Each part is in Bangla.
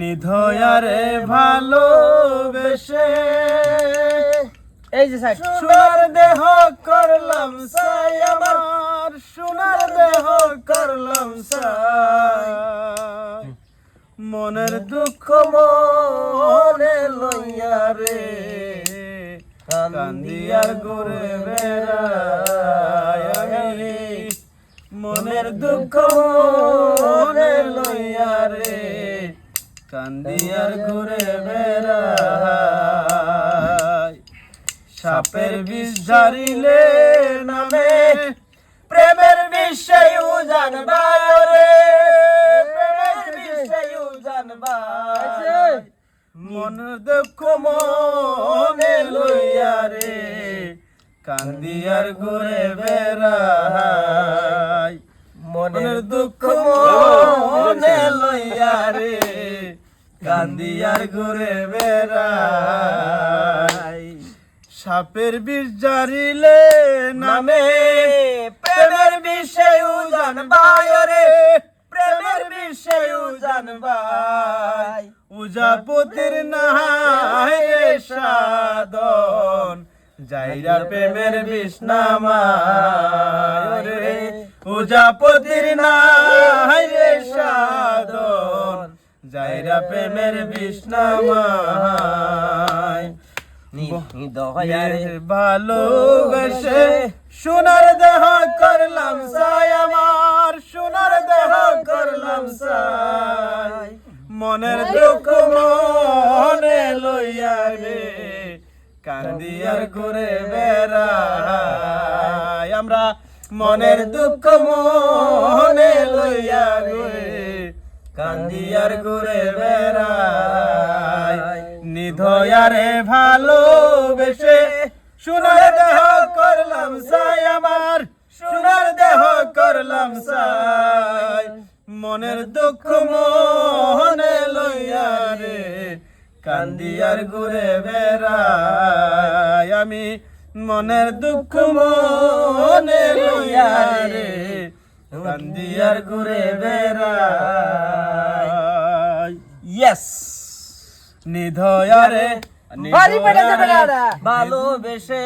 নিধয়ারে ভালোবেসে এই যে সাইড সোনার দেহ করলাম সাই আমার। সোনার দেহ করলাম সাই। মনের দুঃখ মনে লইয়া রে কান্দিয়ার বেড়াই আমি। মনের দুঃখ মনে লইয়া রে কান্দিয়ার ঘুরে বেড়াই। সাপের বিষ ঝারিলে নামে, প্রেমের বিষয় জানবাই রে প্রেমের বিষয় জানবাই মন দুঃখ মনে লইয়া রে, কান্দিয়ার ঘুরে বেড়াই। মনের দুঃখ মনে লইয়া রে। কান্দিয়ার ঘুরে বেড়াই। সাপের বিষ জারিলে নামে প্রেমের বিষয় জানবাই রে প্রেমের বিষয় জানবাই উজাপতির নাই রে সাধন, যাইরা প্রেমের বিষ্ণামায় রে। উজাপতির নাই রে সাধন। যাইরা প্রেমের বিষ্ণামায় ভালোবেসে সোনার দেহ করলাম আমার, সোনার দেহ করলাম মনের দুঃখ মনে লইয়া রে কান্দিয়ার ঘুরে বেড়াই। আমরা মনের দুঃখ মনে কান্দিয়ার ঘুরে বেড়াই নিধয়ারে ভালোবেসে সোনার দেহ করলাম সাই আমার, সোনার দেহ করলাম সাই মনের দুঃখ মনে লইয়া রে কান্দিয়ার ঘুরে বেড়াই আমি মনের দুঃখ মনে লইয়া রে কান্দিয়ার ঘুরে বেড়াই। ইয়েস নিধয়ারে। ভালোবেসে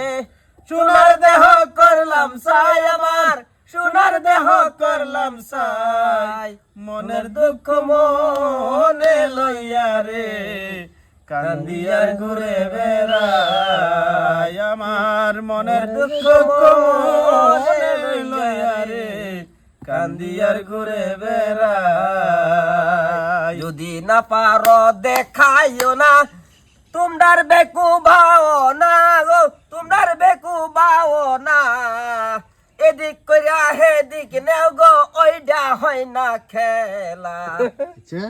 সোনার দেহ করলাম সাই আমার। সোনার দেহ করলাম সাই মনের দুঃখ মনে লইয়া রে কান্দিয়ার ঘুরে বেড়াই। আমার মনের দুঃখ মনে লইয়া রে কান্দিয়ার ঘুরে বেড়াই যদি না পারো দেখাইও না তোমরার বেকু ভাও না গো তোমরার বেকু ভাও না। এদিক কইরা হেদিক নেও গো ওইডা হয় না খেলা। আচ্ছা।